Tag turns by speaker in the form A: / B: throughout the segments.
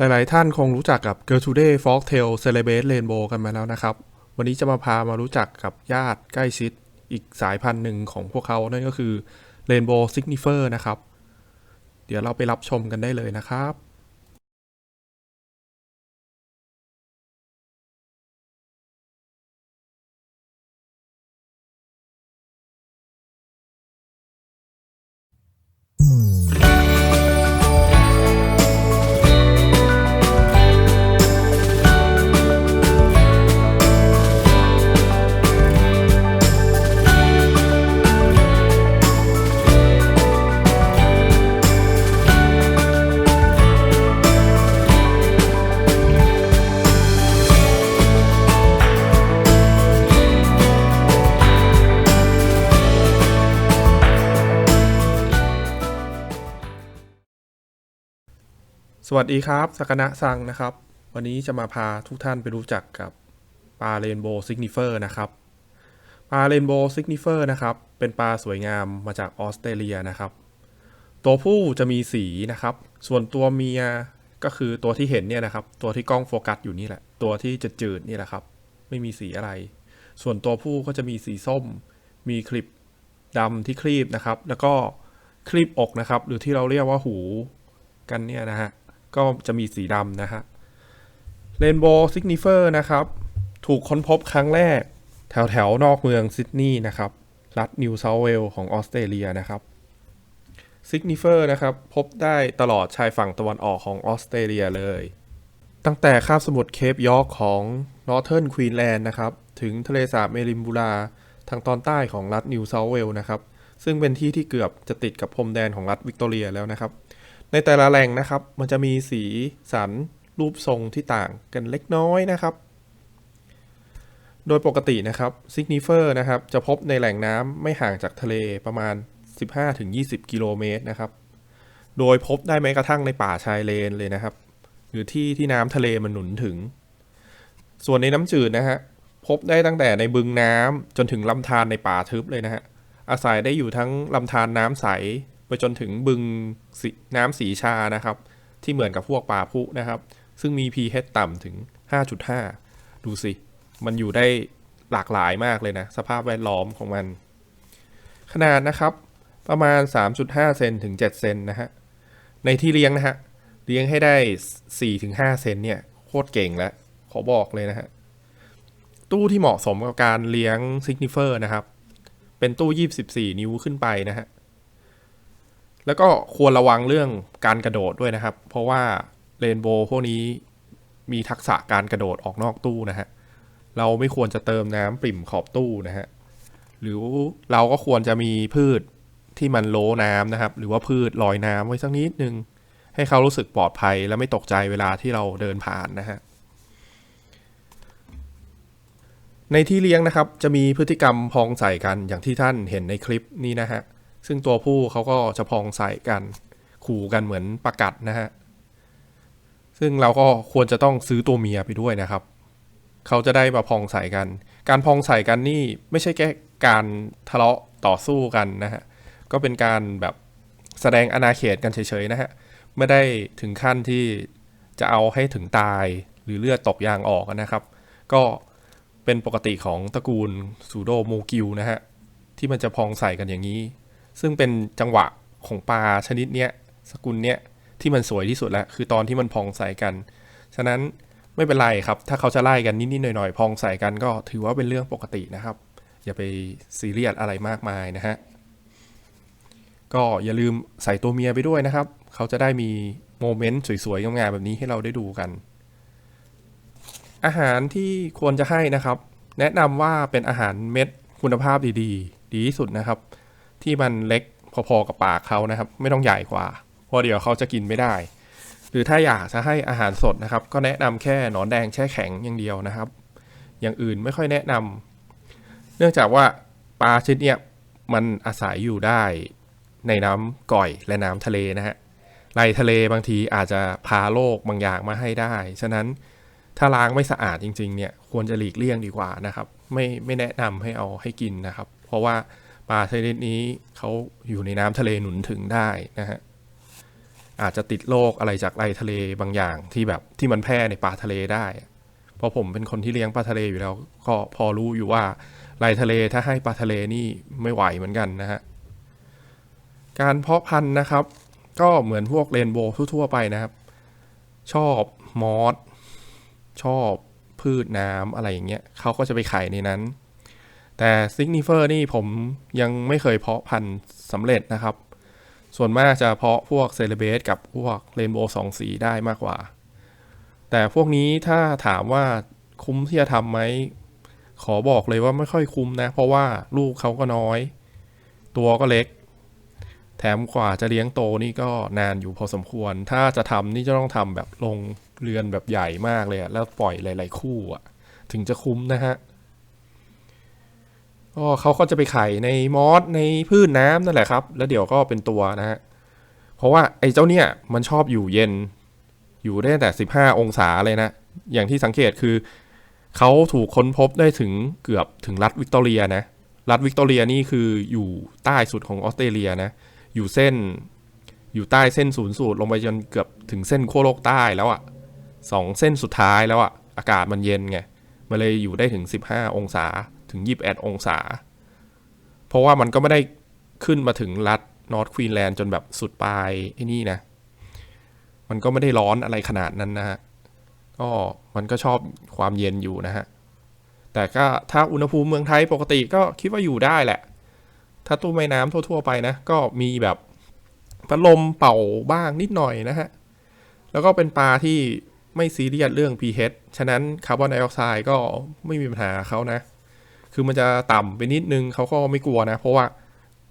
A: หลาย ๆ ท่านคงรู้จักกับ Gertrude Folktale Celebrate Rainbow กันมาแล้วนะครับ วันนี้จะมาพามารู้จักกับญาติใกล้ชิดอีกสายพันธุ์หนึ่งของพวกเขา นั่นก็คือ Rainbow Signifer นะครับ เดี๋ยวเราไปรับชมกันได้เลยนะครับ สวัสดีครับสกนะซังนะครับ วันนี้จะมาพาทุกท่านไปรู้จักกับปลาเรนโบว์ซิกนิเฟอร์นะครับปลาเรนโบว์ซิกนิเฟอร์นะครับ เป็นปลาสวยงามมาจากออสเตรเลียนะครับ ตัวผู้จะมีสีนะครับ ส่วนตัวเมียก็คือตัวที่เห็นเนี่ยนะครับ ตัวที่กล้องโฟกัสอยู่นี่แหละ ตัวที่จะจืดนี่แหละครับ ไม่มีสีอะไร ส่วนตัวผู้ก็จะมีสีส้ม มีคลิปดำที่ครีบนะครับ แล้วก็ครีบอกนะครับ หรือที่เราเรียกว่าหูกันเนี่ยนะฮะ ก็จะมีสีดำนะฮะเรนโบว์ซิกนิเฟอร์นะครับ ถูกค้นพบครั้งแรก แถวแถวๆนอกเมืองซิดนีย์นะครับ รัฐนิวเซาท์เวลส์ของออสเตรเลียนะครับซิกนิเฟอร์นะครับ พบได้ตลอดชายฝั่งตะวันออกของออสเตรเลียเลย ตั้งแต่คาบสมุทรเคปยอร์กของนอร์เทิร์นควีนแลนด์นะครับ ถึงทะเลสาบเมริมบูราทางตอนใต้ของรัฐนิวเซาท์เวลส์นะครับ ซึ่งเป็นที่ที่เกือบจะติดกับพรมแดนของรัฐวิกตอเรียแล้วนะครับ ในแต่ละแหล่งนะครับ มันจะมีสีสันรูปทรงที่ต่างกันเล็กน้อยนะครับ โดยปกตินะครับซิกนิเฟอร์นะครับ จะพบในแหล่งน้ำไม่ห่างจากทะเลประมาณ 15-20 กิโลเมตรนะครับ โดยพบได้แม้กระทั่งในป่าชายเลนเลยนะครับ หรือที่ที่น้ำทะเลมันหนุนถึง ส่วนในน้ำจืดนะฮะพบได้ตั้งแต่ในบึงน้ำจนถึงลำธารในป่าทึบเลยนะฮะอาศัยได้อยู่ทั้งลำธารน้ำใส ไปจนถึงบึงน้ำสีชานะครับ ที่เหมือนกับพวกป่าพุนะครับ ซึ่งมี pH ต่ำถึง 5.5 ดูสิ มันอยู่ได้หลากหลายมากเลยนะ สภาพแวดล้อมของมัน ขนาดนะครับประมาณ 3.5 เซนถึง 7 เซนนะฮะ ในที่เลี้ยงนะฮะ เลี้ยงให้ได้ 4-5 เซนเนี่ย โคตรเก่งแล้ว ขอบอกเลยนะฮะ ตู้ที่เหมาะสมกับการเลี้ยงซิกนิเฟอร์นะครับ เป็นตู้ 24 นิ้วขึ้นไปนะฮะ แล้วก็ควรระวังเรื่องการกระโดดด้วยนะครับ เพราะว่าเรนโบว์พวกนี้มีทักษะการกระโดดออกนอกตู้นะฮะ เราไม่ควรจะเติมน้ำปริ่มขอบตู้นะฮะ หรือเราก็ควรจะมีพืชที่มันโลน้ำนะครับ หรือว่าพืชลอยน้ำไว้สักนิดนึง ให้เขารู้สึกปลอดภัยและไม่ตกใจเวลาที่เราเดินผ่านนะฮะ ในที่เลี้ยงนะครับจะมีพฤติกรรมพองใส่กันอย่างที่ท่านเห็นในคลิปนี้นะฮะ ซึ่งตัวผู้เขาก็จะพองใส่กัน ขู่กันเหมือนประกัดนะฮะ ซึ่งเราก็ควรจะต้องซื้อตัวเมียไปด้วยนะครับ เขาจะได้มาพองใส่กัน การพองใส่กันนี่ไม่ใช่แค่การทะเลาะต่อสู้กันนะฮะ ก็เป็นการแบบแสดงอาณาเขตกันเฉยๆนะฮะ ไม่ได้ถึงขั้นที่จะเอาให้ถึงตายหรือเลือดตกยางออกนะครับ ก็เป็นปกติของตระกูลซูโดโมกิวนะฮะ ที่มันจะพองใส่กันอย่างนี้ ซึ่งเป็นจังหวะของปลาชนิดเนี้ยสกุลเนี้ยที่มันสวยที่สุดแล้วคือตอนที่มันพองใส่กัน ฉะนั้นไม่เป็นไรครับ ถ้าเขาจะไล่กันนิดๆหน่อยๆ พองใส่กันก็ถือว่าเป็นเรื่องปกตินะครับ อย่าไปซีเรียสอะไรมากมายนะฮะก็อย่าลืมใส่ตัวเมียไปด้วยนะครับ เขาจะได้มีโมเมนต์สวยๆงามๆแบบนี้ให้เราได้ดูกัน อาหารที่ควรจะให้นะครับ แนะนำว่าเป็นอาหารเม็ดคุณภาพดีๆ ดีที่สุดนะครับ ที่มันเล็กพอๆกับปากเขานะครับ ไม่ต้องใหญ่กว่าเพราะเดี๋ยวเขาจะกินไม่ได้ หรือถ้าอยากจะให้อาหารสดนะครับ ก็แนะนำแค่หนอนแดงแช่แข็งอย่างเดียวนะครับ อย่างอื่นไม่ค่อยแนะนำเนื่องจากว่าปลาชนิดเนี้ยมันอาศัยอยู่ได้ในน้ำก่อยและน้ำทะเลนะฮะในทะเลบางทีอาจจะพาโรคบางอย่างมาให้ได้ ฉะนั้นถ้าล้างไม่สะอาดจริงๆเนี่ยควรจะหลีกเลี่ยงดีกว่านะครับ ไม่ไม่แนะนำให้เอาให้กินนะครับ เพราะว่า ปลาชนิดนี้เขาอยู่ในน้ำทะเลหนุนถึงได้นะฮะอาจจะติดโรคอะไรจากไรทะเลบางอย่างที่แบบที่มันแพร่ในปลาทะเลได้เพราะผมเป็นคนที่เลี้ยงปลาทะเลอยู่แล้ว ก็พอรู้อยู่ว่าไรทะเลถ้าให้ปลาทะเลนี่ไม่ไหวเหมือนกันนะฮะการเพาะพันธุ์นะครับ ก็เหมือนพวกเรนโบว์ทั่วๆไปนะครับ ชอบมอสชอบพืชน้ำอะไรอย่างเงี้ยเขาก็จะไปไข่ในนั้น แต่ซิกนิเฟอร์นี่ผมยังไม่เคยเพาะพันธุ์สำเร็จนะครับ ส่วนมากจะเพาะพวกเซเลเบสกับพวกเรนโบว์สองสีได้มากกว่า แต่พวกนี้ถ้าถามว่าคุ้มที่จะทำไหม ขอบอกเลยว่าไม่ค่อยคุ้มนะ เพราะว่าลูกเขาก็น้อย ตัวก็เล็ก แถมกว่าจะเลี้ยงโตนี่ก็นานอยู่พอสมควร ถ้าจะทำนี่จะต้องทำแบบลงเรือนแบบใหญ่มากเลยแล้วปล่อยหลาย ๆ คู่อะถึงจะคุ้มนะฮะ ก็เขาก็จะไปไข่ในมอสในพืชน้ำนั่นแหละครับ แล้วเดี๋ยวก็เป็นตัวนะฮะเพราะว่าไอ้เจ้าเนี่ยมันชอบอยู่เย็น อยู่ได้แต่ 15 องศาเลยนะ อย่างที่สังเกตคือเขาถูกค้นพบได้ถึงเกือบถึงรัฐวิกตอเรียนะ รัฐวิกตอเรียนี่คืออยู่ใต้สุดของออสเตรเลียนะ อยู่เส้นอยู่ใต้เส้นศูนย์สูตรลงไปจนเกือบถึงเส้นขั้วโลกใต้แล้วอะ่ะสองเส้นสุดท้ายแล้วอะ่ะอากาศมันเย็นไงมันเลยอยู่ได้ถึง 15 องศา ถึง 21 องศา เพราะว่ามันก็ไม่ได้ขึ้นมาถึงรัฐนอร์ทควีนแลนด์จนแบบสุดปลายไอ้นี่นะ มันก็ไม่ได้ร้อนอะไรขนาดนั้นนะฮะ ก็มันก็ชอบความเย็นอยู่นะฮะ แต่ก็ถ้าอุณหภูมิเมืองไทยปกติก็คิดว่าอยู่ได้แหละ ถ้าตู้ไม้น้ำทั่ว ๆ ไปนะ ก็มีแบบพัดลมเป่าบ้างนิดหน่อยนะฮะ แล้วก็เป็นปลาที่ไม่ซีเรียสเรื่อง pH ฉะนั้นคาร์บอนไดออกไซด์ก็ไม่มีปัญหาเขานะ คือมันจะต่ำไปนิดนึงเขาก็ไม่กลัวนะ เพราะว่า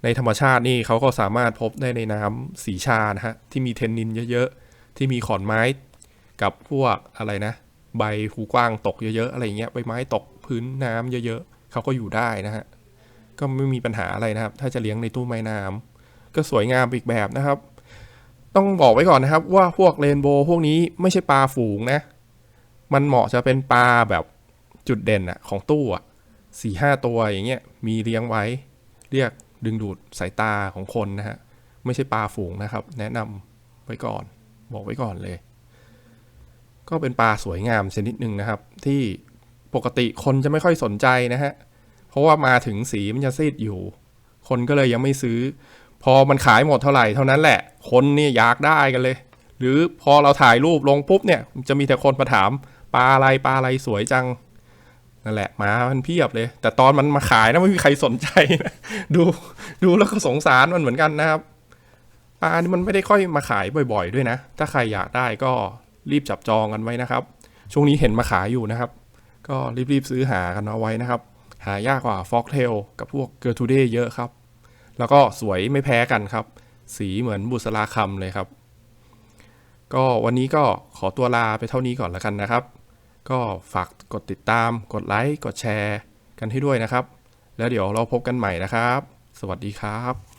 A: ในธรรมชาตินี่เขาก็สามารถพบได้ในน้ำสีชานะฮะที่มีเทนนินเยอะๆ ที่มีขอนไม้กับพวกอะไรนะ ใบหูกว้างตกเยอะๆ อะไรเงี้ยใบไม้ตกพื้นน้ำเยอะๆเขาก็อยู่ได้นะฮะก็ไม่มีปัญหาอะไรนะครับ ถ้าจะเลี้ยงในตู้ไม้น้ำก็สวยงามอีกแบบนะครับ ต้องบอกไว้ก่อนนะครับ ว่าพวกเรนโบว์พวกนี้ไม่ใช่ปลาฝูงนะ มันเหมาะจะเป็นปลาแบบจุดเด่นอะของตู้อะ สี่ห้าตัวอย่างเงี้ยมีเลี้ยงไว้ เรียกดึงดูดสายตาของคนนะฮะ ไม่ใช่ปลาฝูงนะครับ แนะนำไว้ก่อน บอกไว้ก่อนเลย ก็เป็นปลาสวยงามชนิดหนึ่งนะครับ ที่ปกติคนจะไม่ค่อยสนใจนะฮะ เพราะว่ามาถึงสีมันจะซีดอยู่ คนก็เลยยังไม่ซื้อ พอมันขายหมดเท่าไหร่เท่านั้นแหละ คนนี่อยากได้กันเลย หรือพอเราถ่ายรูปลงปุ๊บเนี่ย จะมีแต่คนมาถามปลาอะไรปลาอะไรสวยจัง นั่นแหละมามันเพียบเลย แต่ตอนมันมาขายนะไม่มีใครสนใจนะดูดูแล้วก็สงสารมันเหมือนกันนะครับปลานี่มันไม่ได้ค่อยมาขายบ่อย ๆ ด้วยนะ ถ้าใครอยากได้ก็รีบจับจองกันไว้นะครับ ช่วงนี้เห็นมาขายอยู่นะครับ ก็รีบๆซื้อหากันเอาไว้นะครับ หายากกว่าฟอกเทลกับพวกเกอร์ทูเดเยอะครับ แล้วก็สวยไม่แพ้กันครับ สีเหมือนบุษราคำเลยครับ ก็วันนี้ก็ขอตัวลาไปเท่านี้ก่อนแล้วกันนะครับ ก็ฝากกดติดตาม กดไลค์ กดแชร์ กันให้ด้วยนะครับ แล้วเดี๋ยวเราพบกันใหม่นะครับ สวัสดีครับ